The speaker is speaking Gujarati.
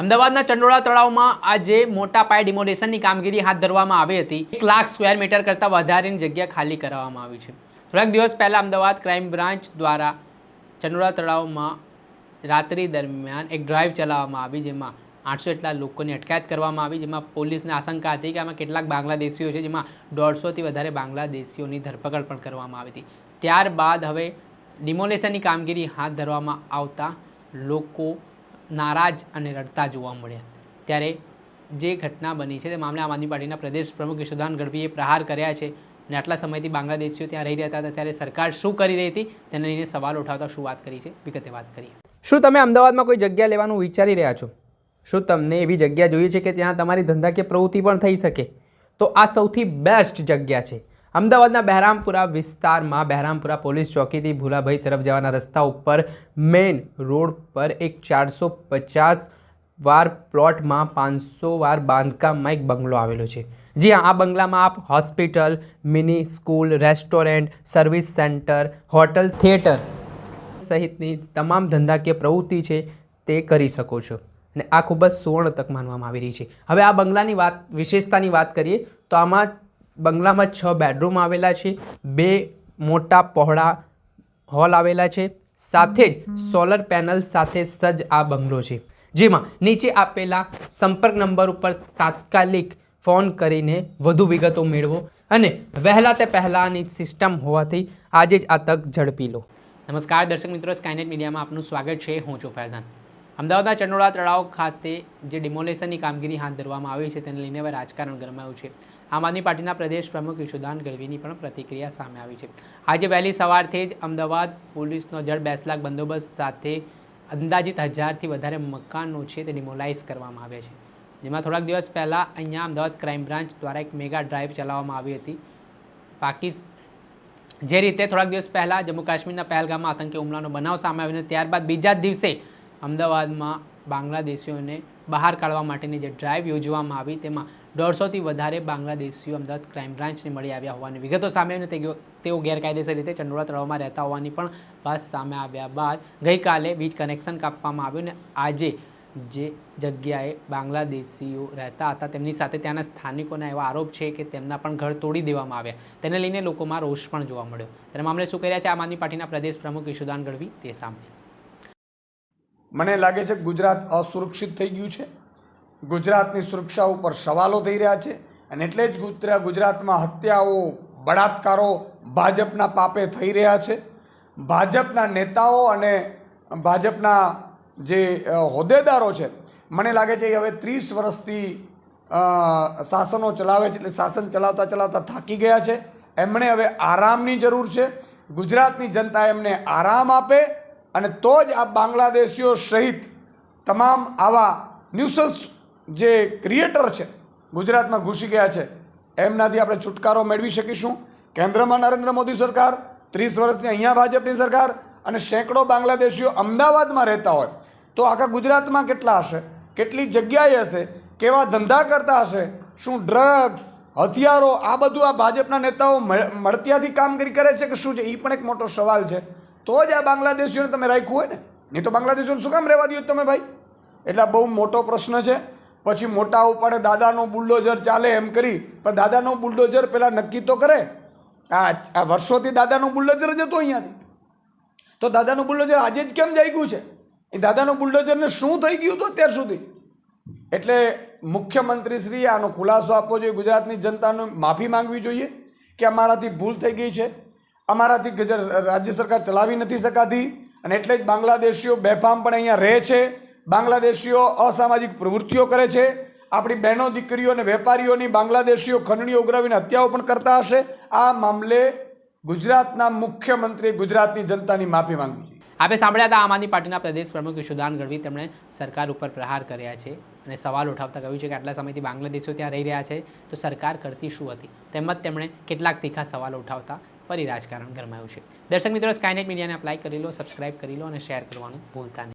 અમદાવાદના ચંડોળા તળાવમાં આજે મોટા પાયે ડિમોલેશનની કામગીરી હાથ ધરવામાં આવી હતી. એક લાખ સ્ક્વેર મીટર કરતાં વધારેની જગ્યા ખાલી કરાવવામાં આવી છે. થોડાક દિવસ પહેલાં અમદાવાદ ક્રાઇમ બ્રાન્ચ દ્વારા ચંડોળા તળાવમાં રાત્રિ દરમિયાન એક ડ્રાઈવ ચલાવવામાં આવી જેમાં આઠસો એટલા લોકોની અટકાયત કરવામાં આવી. જેમાં પોલીસને આશંકા હતી કે આમાં કેટલાક બાંગ્લાદેશીઓ છે, જેમાં દોઢસોથી વધારે બાંગ્લાદેશીઓની ધરપકડ પણ કરવામાં આવી હતી. ત્યારબાદ હવે ડિમોલેશનની કામગીરી હાથ ધરવામાં આવતા લોકો નારાજ અને રડતા જોવા મળ્યા. ત્યારે જે ઘટના બની છે તે મામલે આમ આદમી પાર્ટીના પ્રદેશ પ્રમુખ યશોદાન ગઢવીએ પ્રહાર કર્યા છે અને આટલા સમયથી બાંગ્લાદેશીઓ ત્યાં રહી રહ્યા હતા ત્યારે સરકાર શું કરી રહી હતી તેને લઈને સવાલ ઉઠાવતા શું વાત કરી છે વિગતે વાત કરીએ. શું તમે અમદાવાદમાં કોઈ જગ્યા લેવાનું વિચારી રહ્યા છો? શું તમને એવી જગ્યા જોઈએ છે કે ત્યાં તમારી ધંધાકીય પ્રવૃત્તિ પણ થઈ શકે? તો આ સૌથી બેસ્ટ જગ્યા છે. અમદાવાદના બહેરામપુરા વિસ્તારમાં બહેરામપુરા પોલીસ ચોકીથી ભૂલાભાઈ તરફ જવાના રસ્તા ઉપર મેઇન રોડ પર એક ચારસો પચાસ વાર પ્લોટમાં પાંચસો વાર બાંધકામમાં એક બંગલો આવેલો છે. જી હા, આ બંગલામાં આપ hospital, mini school, restaurant, service centre, hotel, theatre સહિતની તમામ ધંધાકીય પ્રવૃત્તિ છે તે કરી શકો છો. અને આ ખૂબ જ સુવર્ણ તક માનવામાં આવી રહી છે. હવે આ બંગલાની વાત, વિશેષતાની વાત કરીએ તો આમાં બંગલામાં છ બેડરૂમ આવેલા છે બે મોટા પહોળા હોલ આવેલા છે સાથે જ સોલર પેનલ સાથે સજ્જ આ બંગલો છે. જેમાં નીચે આપેલા સંપર્ક નંબર ઉપર તાત્કાલિક ફોન કરીને વધુ વિગતો મેળવો અને વહેલા તે પહેલાંની સિસ્ટમ હોવાથી આજે જ આ તક ઝડપી લો. નમસ્કાર દર્શક મિત્રો સ્કાયનેટ મીડિયામાં આપનું સ્વાગત છે. હું છું ફૈઝાન. અમદાવાદના ચંડોળા તળાવ ખાતે જે ડિમોલેશનની કામગીરી હાથ ધરવામાં આવી છે તેને લઈને હવે રાજકારણ ગરમાયું છે. આમ આદમી પાર્ટીના પ્રદેશ પ્રમુખ યશુદાન ગઢવીની પણ પ્રતિક્રિયા સામે આવી છે. આજે વહેલી સવારથી જ અમદાવાદ પોલીસનો જડ બેસ લાખ બંદોબસ્ત સાથે અંદાજિત હજારથી વધારે મકાનો છે તે ડિમોલાઇઝ કરવામાં આવ્યા છે. જેમાં થોડાક દિવસ પહેલાં અહીંયા અમદાવાદ ક્રાઇમ બ્રાન્ચ દ્વારા એક મેગા ડ્રાઈવ ચલાવવામાં આવી હતી. પાકિસ્તાન જે રીતે થોડાક દિવસ પહેલાં જમ્મુ કાશ્મીરના પહેલગામમાં આતંકી હુમલાનો બનાવ સામે આવ્યો અને ત્યારબાદ બીજા જ દિવસે અમદાવાદમાં બાંગ્લાદેશીઓને બહાર કાઢવા માટેની જે ડ્રાઈવ યોજવામાં આવી તેમાં દોઢસોથી વધારે બાંગ્લાદેશીઓ અમદાવાદ ક્રાઇમ બ્રાન્ચને મળી આવ્યા હોવાની વિગતો સામે અને તેઓ ગેરકાયદેસર રીતે ચંડોળા તળાવમાં રહેતા હોવાની પણ વાત સામે આવ્યા બાદ ગઈકાલે વીજ કનેક્શન કાપવામાં આવ્યું અને આજે જે જગ્યાએ બાંગ્લાદેશીઓ રહેતા હતા તેમની સાથે ત્યાંના સ્થાનિકોના એવા આરોપ છે કે તેમના પણ ઘર તોડી દેવામાં આવ્યા. તેને લઈને લોકોમાં રોષ પણ જોવા મળ્યો. ત્યારે મામલે શું કર્યા છે? આમ આદમી પાર્ટીના પ્રદેશ પ્રમુખ ઈશુદાન ગઢવી તે સામે. મને લાગે છે ગુજરાત અસુરક્ષિત થઈ ગયું છે. ગુજરાતની સુરક્ષા ઉપર સવાલો થઈ રહ્યા છે અને એટલે જ ગુજરા ગુજરાતમાં હત્યાઓ, બળાત્કારો ભાજપના પાપે થઈ રહ્યા છે. ભાજપના નેતાઓ અને ભાજપના જે હોદ્દેદારો છે, મને લાગે છે એ હવે ત્રીસ વર્ષથી શાસનો ચલાવે છે, એટલે શાસન ચલાવતા ચલાવતા થાકી ગયા છે. એમણે હવે આરામની જરૂર છે. ગુજરાતની જનતા એમને આરામ આપે અને તો જ આ બાંગ્લાદેશીઓ સહિત તમામ આવા ન્યુસન્સ જે ક્રિએટર છે, ગુજરાતમાં ઘૂસી ગયા છે, એમનાથી આપણે છુટકારો મેળવી શકીશું. કેન્દ્રમાં નરેન્દ્ર મોદી સરકાર, ત્રીસ વર્ષની અહીંયા ભાજપની સરકાર અને સેંકડો બાંગ્લાદેશીઓ અમદાવાદમાં રહેતા હોય. તો આખા ગુજરાતમાં કેટલા હશે? કેટલી જગ્યાએ હશે? કેવા ધંધા કરતા હશે? શું ડ્રગ્સ હથિયારો, આ બધું આ ભાજપના નેતાઓ મળ- મળતિયાથી કામગીરી કરે છે કે શું છે? એ પણ એક મોટો સવાલ છે. તો જ આ બાંગ્લાદેશીઓને તમે રાખ્યું હોય ને? નહીં તો બાંગ્લાદેશીઓને શું કામ રહેવા દો તમે ભાઈ? એટલે બહુ મોટો પ્રશ્ન છે. પછી મોટા ઉપાડે, દાદાનો બુલડોઝર ચાલે એમ કરી. પણ દાદાનો બુલડોઝર પહેલાં નક્કી તો કરે. આ આ વર્ષોથી દાદાનો બુલડોઝર જ હતો અહીંયાથી. તો દાદાનું બુલડોઝર આજે જ કેમ જાગ્યું છે? એ દાદાનું બુલડોઝરને શું થઈ ગયું હતું અત્યાર સુધી? એટલે મુખ્યમંત્રીશ્રીએ આનો ખુલાસો આપવો જોઈએ. ગુજરાતની જનતાને માફી માંગવી જોઈએ કે અમારાથી ભૂલ થઈ ગઈ છે. અમારાથી રાજ્ય સરકાર ચલાવી નથી શકાતી. અને એટલે જ બાંગ્લાદેશીઓ બેફામ પણ અહીંયા રહે છે. બાંગ્લાદેશીઓ અસામાજિક પ્રવૃત્તિઓ કરે છે. આપણી બહેનો, દીકરીઓ અને વેપારીઓની બાંગ્લાદેશીઓ ખંડણી ઉઘરાવીને હત્યાઓ પણ કરતા હશે. આ મામલે ગુજરાતના મુખ્યમંત્રીએ ગુજરાતની જનતાની માફી માંગવી છે. આપે સાંભળ્યા હતા, આમ આદમી પાર્ટીના પ્રદેશ પ્રમુખ યશુદાન ગઢવી તેમણે સરકાર ઉપર પ્રહાર કર્યા છે અને સવાલ ઉઠાવતા કહ્યું છે કે આટલા સમયથી બાંગ્લાદેશીઓ ત્યાં રહી રહ્યા છે, તો સરકાર કરતી શું હતી? તેમજ તેમણે કેટલાક તીખા સવાલો ઉઠાવતા ફરી રાજકારણ ગરમાયું છે. દર્શક મિત્રો સ્કાયનેટ મીડિયાને અપ્લાય કરી લો સબસ્ક્રાઇબ કરી લો અને શેર કરવાનું ભૂલતા નહીં.